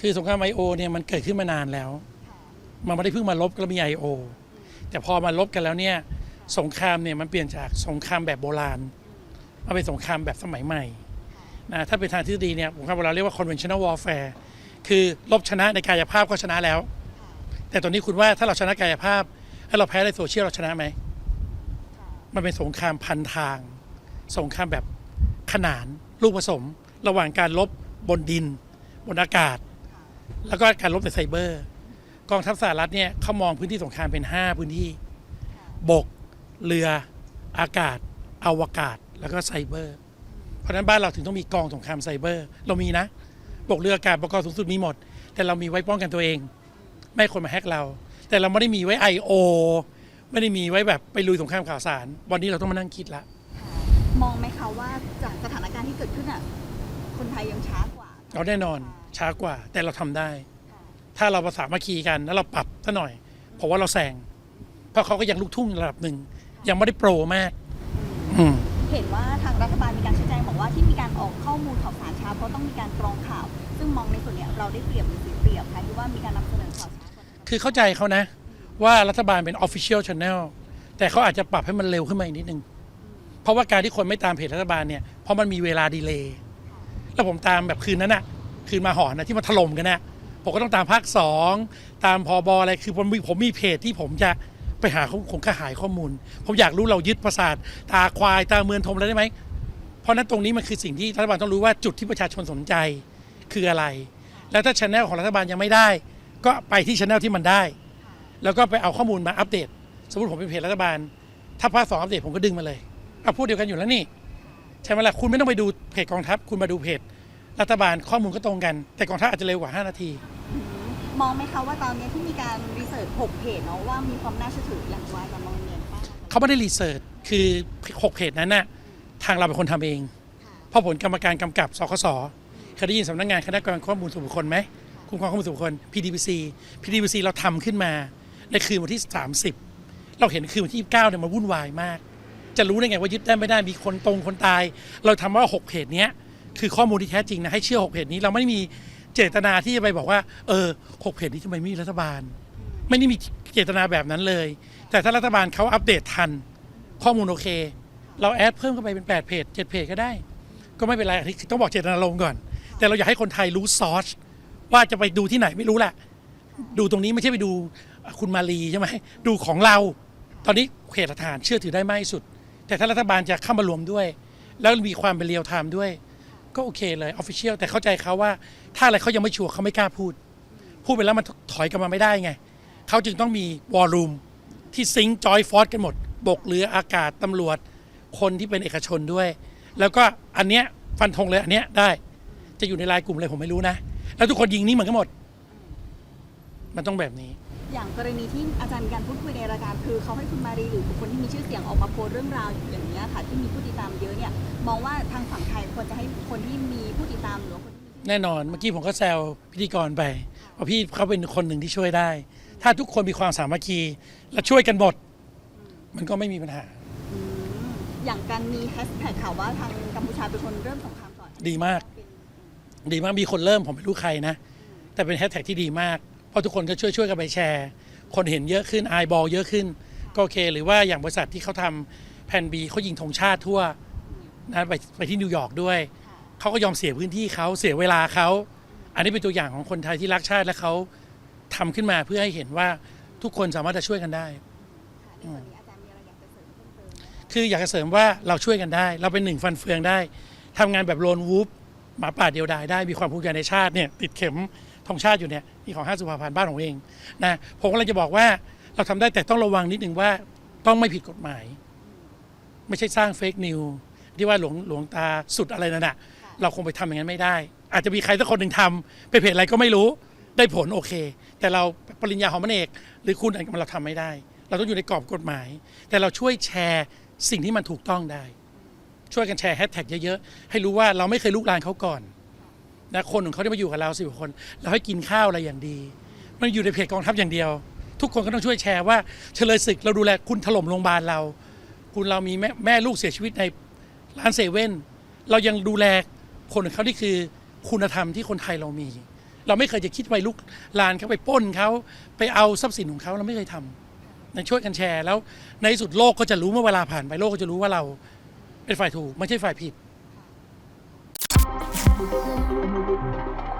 คือสงครามไอโอเนี่ยมันเกิดขึ้นมานานแล้ว มันไม่ได้เพิ่งมาลบก็มีไอโอแต่พอมาลบกันแล้วเนี่ยสงครามเนี่ยมันเปลี่ยนจากสงครามแบบโบราณมาเป็นสงครามแบบสมัยใหม่นะถ้าเป็นทางทฤษฎีเนี่ยสงครามโบราณเรียกว่า conventional warfare คือลบชนะในกายภาพก็ชนะแล้ว แต่ตอนนี้คุณว่าถ้าเราชนะกายภาพแล้วเราแพ้ในโซเชียลเราชนะไหมมันเป็นสงครามพันทาง สงครามแบบขนานลูกผสม ระหว่างการลบบนดิน บนอากาศ แล้วก็การลบในไซเบอร์ กองทัพสหรัฐเนี่ยเขามองพื้นที่สงครามเป็น 5 พื้นที่ บก เรือ อากาศ อวกาศ แล้วก็ไซเบอร์ เพราะฉะนั้นบ้านเราถึงต้องมีกองสงครามไซเบอร์ เรามีนะ บกเรืออากาศปกรณ์สูงสุดมีหมด แต่เรามีไว้ป้องกันตัวเอง ไม่ให้คนมาแฮกเรา แต่เราไม่ได้มีไว้ I.O. ไม่ได้มีไว้แบบไปลุยสงครามข่าวสาร วันนี้เราต้องมานั่งคิดละ มองไหมคะว่าจากสถานการณ์ที่เกิดขึ้นอะ คนไทยยังช้ากว่า เราแน่นอนช้ากว่าแต่เราทำได้ ถ้าเราประสามัคคีกันแล้วเราปรับซะหน่อยผมว่าเราแซงเพราะเขาก็ยังลูกทุ่งระดับหนึ่งยังไม่ได้โปรมากอืมเห็นว่าทางรัฐบาลมีการชี้แจงบอกว่าที่มีการออกข้อมูลข่าวสารช้าเพราะต้องมีการกรองข่าว ซึ่งมองในส่วนเนี้ยเราได้เปรียบหรือเสียเปรียบคะที่ว่ามีการนำเสนอข่าวช้ากว่าทางคือเข้าใจเขานะ ว่ารัฐบาลเป็น Official Channel แต่เขาอาจจะปรับให้มันเร็วขึ้นมาอีกนิดนึง เพราะว่าการที่คนไม่ตามเพจรัฐบาลเนี่ยเพราะมันมีเวลาดีเลย์ แล้วผมตามแบบคืนนั้นอะคืนมาหอนนะที่มันถล่มกันนะผมก็ต้องตามภาคสองตามพอบอะไรคือผมมีผมมีเพจที่ผมจะไปหาข้อผมก็หายข้อมูล ผมอยากรู้เรายึดประสาทตาควายตาเมือนทมอะไรได้ไหมเพราะนั้นตรงนี้มันคือสิ่งที่รัฐบาลต้องรู้ว่าจุดที่ประชาชนสนใจคืออะไร แล้วถ้าชแนลของรัฐบาลยังไม่ได้ ก็ไปที่ชแนลที่มันได้ แล้วก็ไปเอาข้อมูลมาอัปเดต สมมติผมเป็นเพจรัฐบาล ถ้าภาคสองอัปเดตผมก็ดึงมาเลยเอาพูดเดียวกันอยู่แล้วนี่ ใช่ไหมล่ะคุณไม่ต้องไปดูเพจกองทัพ คุณมาดูเพจรัฐบาลข้อมูลก็ตรงกัน แต่กองทัพอาจจะเร็วกว่า 5 นาที มองไหมคะว่าตอนเนี้ยที่มีการรีเสิร์ช6เพจเนาะว่ามีความน่าเชื่อถืออย่างไรกับมองเนียนบ้างเขาไม่ได้รีเสิร์ชคือ6เพจนั้นน่ะทางเราเป็นคนทำเองเพราะผลกรรมการกำกับสคสเคยได้ยินสำนักงานคณะกรรมการข้อมูลส่วนบุคคลไหมคุ้มครองข้อมูลส่วนบุคคล PDPC PDPC เราทำขึ้นมาในคืนวันที่ 30 เราเห็นคืนวันที่ 29เนี่ยมันวุ่นวายมาก จะรู้ได้ไงว่ายึดได้ไม่ได้มีคนตรงคนตาย เราทำว่า 6เพจเนี้คือข้อมูลที่แท้จริงนะให้เชื่อ 6เพจนี้เราไม่มีเจตนาที่จะไปบอกว่า เออ6เพจนี้ทำไมไม่มีรัฐบาล ไม่ได้มีเจตนาแบบนั้นเลย แต่ถ้ารัฐบาลเขาอัปเดตทัน ข้อมูลโอเค เราแอดเพิ่มเข้าไปเป็น8เพจ7เพจก็ได้ ก็ไม่เป็นไรอันนี้ต้องบอกเจตนารมก่อน แต่เราอยากให้คนไทยรู้ซอสว่าจะไปดูที่ไหนไม่รู้แหละดูตรงนี้ไม่ใช่ไปดูคุณมาลีใช่ไหมดูของเรา ตอนนี้เพจฐานเชื่อถือได้มากที่สุด แต่ถ้ารัฐบาลจะเข้ามา รวมด้วย แล้วมีความเป็นเรียลไทม์ด้วย ก็โอเคเลยออฟฟิเชียลแต่เข้าใจเขาว่า ถ้าอะไรเขายังไม่ชัวร์เขาไม่กล้าพูด พูดไปแล้วมันถอยกลับมาไม่ได้ไงเขาจึงต้องมีวอลลุ่มที่ซิงค์จอยฟอสกันหมด บกเรืออากาศตำรวจ คนที่เป็นเอกชนด้วย แล้วก็อันเนี้ยฟันธงเลยอันเนี้ยได้ จะอยู่ในไลน์กลุ่มอะไรผมไม่รู้นะ แล้วทุกคนยิงนี่เหมือนกันหมด มันต้องแบบนี้ อย่างกรณีที่อาจารย์มีการพูดคุยในรายการคือเขาให้คุณมารีหรือบุคคลที่มีชื่อเสียงออกมาโพสต์เรื่องราวอย่างนี้ยค่ะที่มีผู้ติดตามเยอะเนี่ยมองว่าทางฝั่งไทยควรจะให้คนที่มีผู้ติดตามหรือว่าคนที่มีชื่อแน่นอนเมื่อกี้ผมก็แซวพิธีกรไปว่าพี่เขาเป็นคนหนึ่งที่ช่วยได้ ถ้าทุกคนมีความสามัคคีและช่วยกันหมดมันก็ไม่มีปัญหาอืมอย่างการมีแฮชแท็กข่าวว่าทางกัมพูชาเป็นคนเริ่มสงครามก่อนดีมากเป็นดีมากมีคนเริ่มผมไม่รู้ใครนะ แต่เป็นแฮชแท็กที่ดีมาก เพราะทุกคนก็ช่วยช่วยกันไปแชร์ คนเห็นเยอะขึ้นไอบอลเยอะขึ้น ก็โอเค หรือว่าอย่างบริษัทที่เขาทำแผ่นบีเขายิงธงชาติทั่วนะไปไปที่นิวยอร์กด้วย เขาก็ยอมเสียพื้นที่เขาเสียเวลาเขา อันนี้เป็นตัวอย่างของคนไทยที่รักชาติและเขาทำขึ้นมาเพื่อให้เห็นว่าทุกคนสามารถจะช่วยกันได้ในส่วนนี้อาจารย์มีอะไรอยากจะเสริมเพิ่มเติมไหมคืออยากจะเสริมว่าเราช่วยกันได้ เราเป็นหนึ่งฟันเฟืองได้ทำงานแบบโลนวูฟหมาป่าเดียวดายได้มีความภูมิใจในชาติเนี่ยติดเข็ม ธงชาติอยู่เนี่ยนี่ของห้าสุภาพันธ์บ้านของเองนะผมก็เลยจะบอกว่าเราทำได้แต่ต้องระวังนิดนึงว่าต้องไม่ผิดกฎหมาย ไม่ใช่สร้างเฟกนิวที่ว่าหลวงหลวงตาสุดอะไรนั่นน่ะเราคงไปทำอย่างนั้นไม่ได้ อาจจะมีใครสักคนหนึ่งทำเป็นเพจอะไรก็ไม่รู้ได้ผลโอเค แต่เราปริญญาหอมเอกหรือคุณอะไรเราทำไม่ได้ เราต้องอยู่ในกรอบกฎหมาย แต่เราช่วยแชร์สิ่งที่มันถูกต้องได้ ช่วยกันแชร์แฮชแท็กเยอะๆให้รู้ว่าเราไม่เคยลุกลานเขาก่อน นะคนของเขาที่มาอยู่กับเราสิบคน เราให้กินข้าวอะไรอย่างดี มันอยู่ในเพจกองทัพอย่างเดียว ทุกคนก็ต้องช่วยแชร์ว่าเฉลยศึกเราดูแลคุณถล่มโรงพยาบาลเรา คุณเรามีแม่แม่ลูกเสียชีวิตในร้านเซเว่นเรายังดูแลคนของเขาที่คือคุณธรรมที่คนไทยเรามี เราไม่เคยจะคิดไปลุกลานเขาไปป้นเขาไปเอาทรัพย์สินของเขาเราไม่เคยทำในช่วยกันแชร์แล้วในสุดโลกก็จะรู้เมื่อเวลาผ่านไปโลกก็จะรู้ว่าเราเป็นฝ่ายถูกไม่ใช่ฝ่ายผิด Thank you.